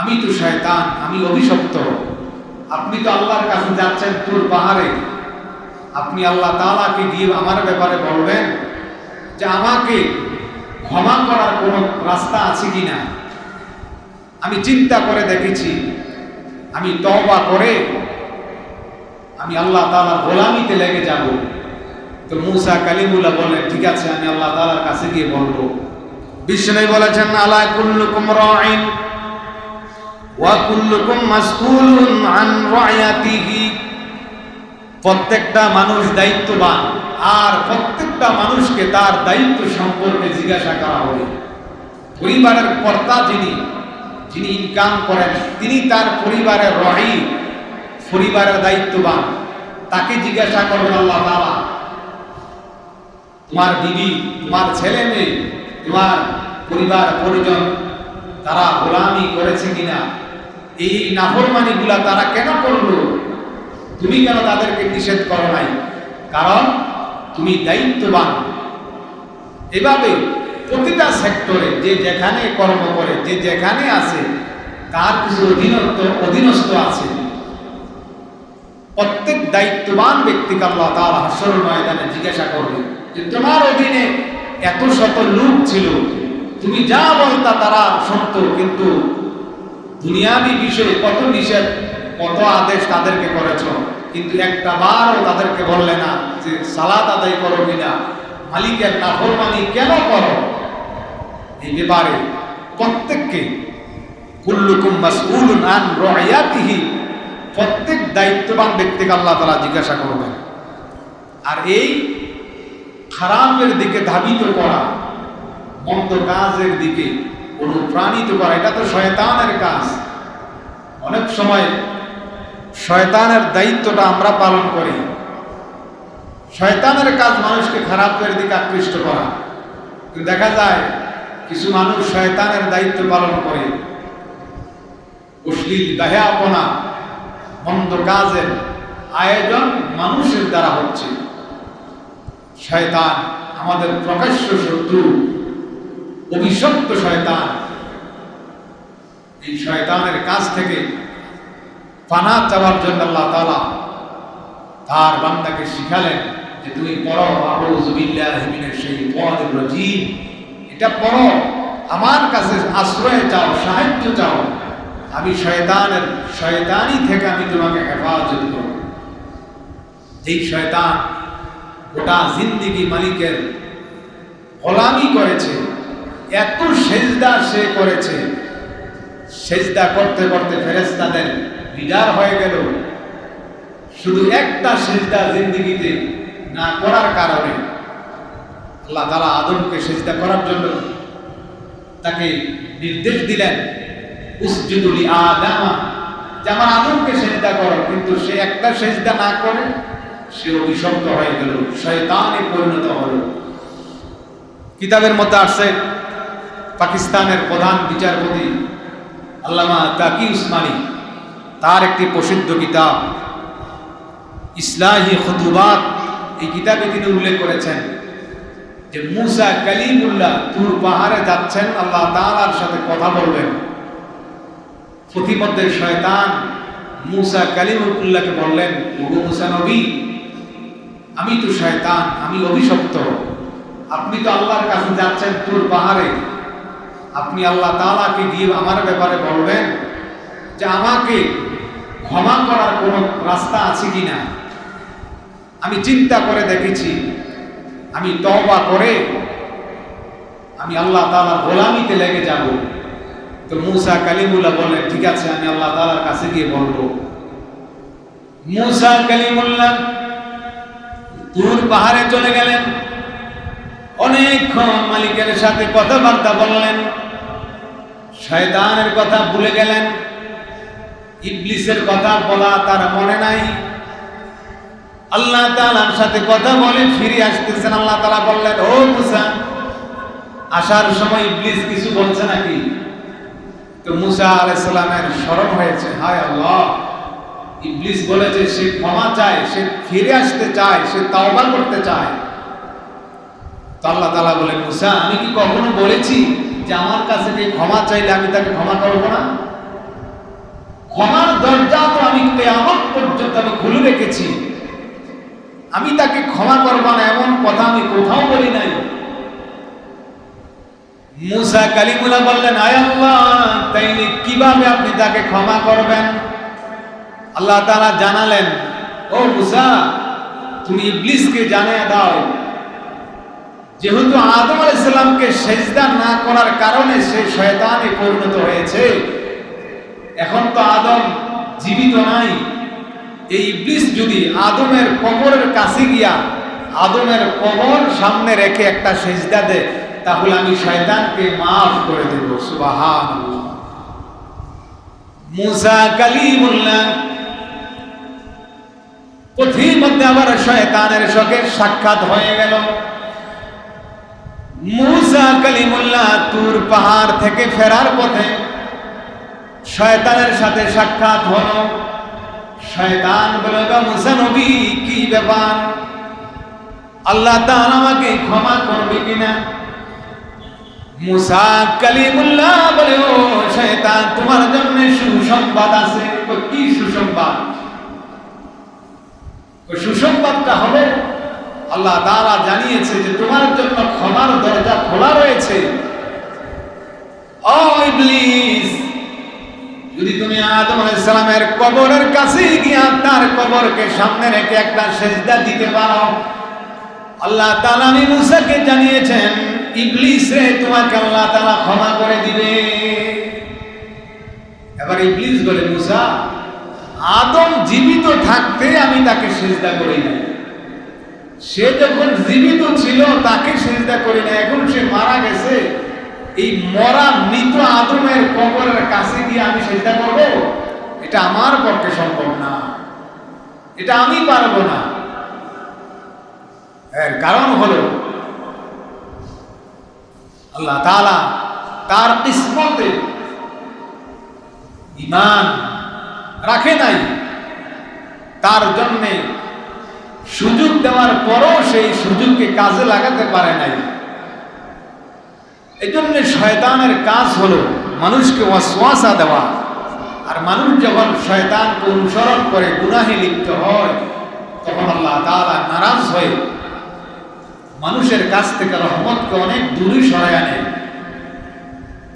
আমি তো শয়তান, আমি অভিশপ্ত। আপনি তো আল্লাহর কাছে যাচ্ছেন তোর পাহাড়ে। আপনি আল্লাহ তাআলাকে গিয়ে আমার ব্যাপারে বলবেন যে আমাকে ক্ষমা করার কোনো রাস্তা আছে কি না আমি চিন্তা করে দেখেছি, আমি তওবা করে আমি আল্লাহ তাআলার গোলামিতে লেগে যাব। তো মুসা কালিমুল্লাহ বললেন, ঠিক আছে, আমি আল্লাহ তালার কাছে গিয়ে বলব। বিষ্ণু বলেছেন, আলা কুল্লুকুম রাইন। ওয়া কুল্লুকুম মাসউলুন আন রায়াতিহি। প্রত্যেকটা মানুষ দায়িত্ববান, আর প্রত্যেকটা মানুষকে তার দায়িত্ব সম্পর্কে জিজ্ঞাসা করা হবে। পরিবারের কর্তা যিনি যিনি ইনকাম করেন, তিনি তার পরিবারের রহি, পরিবারের দায়িত্ববান। তাকে জিজ্ঞাসা করবেন আল্লাহ তাআলা, তোমার দিদি তোমার ছেলে মেয়ে, তোমার পরিবার পরিজন, তারা গোলামি করেছে কিনা? এই নাফরমানিগুলা তারা কেন করল? তুমি কেন তাদেরকে নিষেধ করো নাই? কারণ তুমি দায়িত্ববান। এভাবে প্রতিটা সেক্টরে যে যেখানে কর্ম করে, যে যেখানে আছে, তার কিছু অধীনত্ব অধীনস্থ আছে। প্রত্যেক দায়িত্ববান ব্যক্তিকে আল্লাহ তার হাসর ময়দানে জিজ্ঞাসা করবে যে, তোমার অধীনে এত শত লোক ছিল। তুমি যা বলতা তারা শুনত কিন্তু দুনিয়াবি বিষয়ে কত নিষেধ, কত আদেশ তাদেরকে করেছ? কিন্তু একটা বারও তাদেরকে বললে না যে সালাত আদায় করো কিনা। মালিকের নাফরমানি কেন করো? এই ব্যাপারে প্রত্যেককে, কুল্লুকুম মাসউলুন আন রায়াতিহি প্রত্যেক দায়িত্ববান ব্যক্তিকে আল্লাহ তাআলা জিজ্ঞাসা করবেন। আর এই খারাপের দিকে ধাবিত করা, মন্দ কাজের দিকে অনুপ্রাণিত করা এটা তো শয়তানের কাজ। অনেক সময় শয়তানের দায়িত্বটা আমরা পালন করি। শয়তানের কাজ মানুষকে খারাপ করে দিকে আকৃষ্ট করা। কিন্তু দেখা যায়, কিছু মানুষ শয়তানের দায়িত্ব পালন করে। অশ্লীল দাহাপনা, মন্দ কাজের আয়োজন মানুষের দ্বারা হচ্ছে। শয়তান আমাদের প্রকাশ্য শত্রু। অভিশপ্ত শয়তান। এই শয়তানের কাছ থেকে পানা চাওয়ার জন্য আল্লাহ তালা তার বান্দাকে শিখালেন যে তুমি পড়ো মিনাশ এটা পড়ো, আমার কাছে আশ্রয় চাও, সাহায্য চাও। আমি শয়তানের, শয়তানি থেকে আমি তোমাকে হেফাজত করব। যেই শয়তান গোটা জিন্দিগি মালিকের গোলামি করেছে এত সেজদা সে করেছে। সেজদা করতে করতে ফেরেস্তাদের লিডার হয়ে গেল। শুধু একটা সেজদা জিন্দিগিতে না করার কারণে আল্লাহ তালা আদমকে সেজদা করার জন্য তাকে নির্দেশ দিলেন উসজুদুলি আদামা। যে আমার আদমকে সেজদা করো, কিন্তু সে একটা সেজদা না করে, সে অভিশপ্ত হয়ে গেল, শয়তানে পরিণত হলো। কিতাবের মধ্যে আসছে পাকিস্তানের প্রধান বিচারপতি আল্লামা তাকি উসমানী, তার একটি প্রসিদ্ধ কিতাব, ইসলাহি খুতুবাত, এই কিতাবে তিনি উল্লেখ করেছেন যে মুসা কালিমুল্লাহ তুর পাহাড়ে যাচ্ছেন, আল্লাহ তাআলার সাথে কথা বলবেন। প্রতিমধ্যে শয়তান মুসা কালিমুল্লাহকে বললেন, ওগো মুসা নবী, আমি তো শয়তান, আমি অভিশপ্ত। আপনি তো আল্লাহর কাছে যাচ্ছেন তুর পাহাড়ে। আপনি আল্লাহ তাআলাকে গিয়ে আমার ব্যাপারে বলবেন যে আমাকে ক্ষমা করার কোনো রাস্তা আছে কি না আমি চিন্তা করে দেখেছি, আমি তওবা করে আমি আল্লাহ তাআলার গোলামিতে লেগে যাব। তো মূসা কালিমুল্লাহ বললেন, ঠিক আছে, আমি আল্লাহ তালার কাছে গিয়ে বলব। মুসা কালিমুল্লাহ দূর পাহাড়ে চলে গেলেন। অনেকক্ষণ মালিকের সাথে কথাবার্তা বললেন। শয়তানের কথা ভুলে গেলেন। ইবলিসের কথা বলা তার মনে নাই। আল্লাহ তাআলার সাথে কথা বলে ফিরে আসতেছেন। আল্লাহ তাআলা বললেন, ও মুসা, আসার সময় ইবলিস কিছু বলছে নাকি? তো মুসা আলাইহিস সালামের শরম হয়েছে, হায় আল্লাহ, ইবলিস বলেছে, সে ক্ষমা চায়, সে ফিরে আসতে চায়, সে তাওবা করতে চায়। আল্লাহ তাআলা বলেন, মুসা, আমি কি কখনো বলেছি যে আমার কাছে যে ক্ষমা চাইলে আমি তাকে ক্ষমা করব না? ক্ষমার দরজা তো আমি কেয়ামত পর্যন্ত আমি খুলে রেখেছি। আমি তাকে ক্ষমা করব না, এমন কথা আমি কোথাও বলি নাই। মুসা কালিমুল্লাহ বললেন, আয় আল্লাহ, তাইলে কীভাবে আপনি তাকে ক্ষমা করবেন? আল্লাহ তাআলা জানালেন, ও মুসা, তুমি ইবলিসকে জানিয়ে দাও। যেহেতু আদম আল ইসলামকে সেজদা না করার কারণে সে শয়তানে পরিণত হয়েছে, এখন তো আদম জীবিত নাই। এই ইবলিস যদি আদমের কবরের কাছে গিয়া আদমের কবর সামনে রেখে একটা সেজদা দেয়, তাহলে আমি শয়তানকে মাফ করে দেব সুবাহান মুসা কালিমুল্লাহ পথির মধ্যে আবার শয়তানের সঙ্গে সাক্ষাৎ হয়ে গেল। মুসা কালিমুল্লাহ তুর পাহাড় থেকে ফেরার পথে শয়তানের সাথে সাক্ষাৎ হলো। শয়তান বলে মুসা নবী, কি ব্যাপার? আল্লাহ তাআলা আমাকে ক্ষমা করবে কিনা? মুসা কালিমুল্লাহ বলে, ও শয়তান, তোমার জন্য সুসংবাদ আছে। কি সুসংবাদ? সুসংবাদটা হলো আল্লাহ তাআলা জানিয়েছে যে তোমার জন্য ক্ষমার দরজা খোলা রয়েছে। যদি তুমি আদম আলাইহিস সালামের কবরের কাছে গিয়া তার কবরকে সামনে রেখে একটা সেজদা দিতে পারো। আল্লাহ তাআলা আমি মুসাকে জানিয়েছেন, ইবলিস রে, তোমাকে আল্লাহ তাআলা ক্ষমা করে দিবে। এবার ইবলিস বলে, মুসা, আদম জীবিত থাকতে আমি তাকে সেজদা করি না সে যখন জীবিত ছিল, তাকে সেজদা করি না এখন সে মারা গেছে, এই মরা মৃত আদমের কবরের কাছে গিয়ে আমি সেজদা করব, এটা আমার পক্ষে সম্ভব না, এটা আমি পারব না। এর কারণ হলো, আল্লাহ তালা তার কিসমতে ইমান রাখে নাই, তার জন্যে সুযোগ দেওয়ার পরও সেই সুযোগকে কাজে লাগাতে পারে নাই। এই জন্য শয়তানের কাজ হলো মানুষকে ওয়াসওয়াসা দেওয়া। আর মানুষ যখন শয়তানকে অনুসরণ করে, গুনাহে লিপ্ত হয়, তখন আল্লাহ তাআলা নারাজ হয়ে মানুষের কাছ থেকে রহমতকে অনেক দূরে সরায় আনে।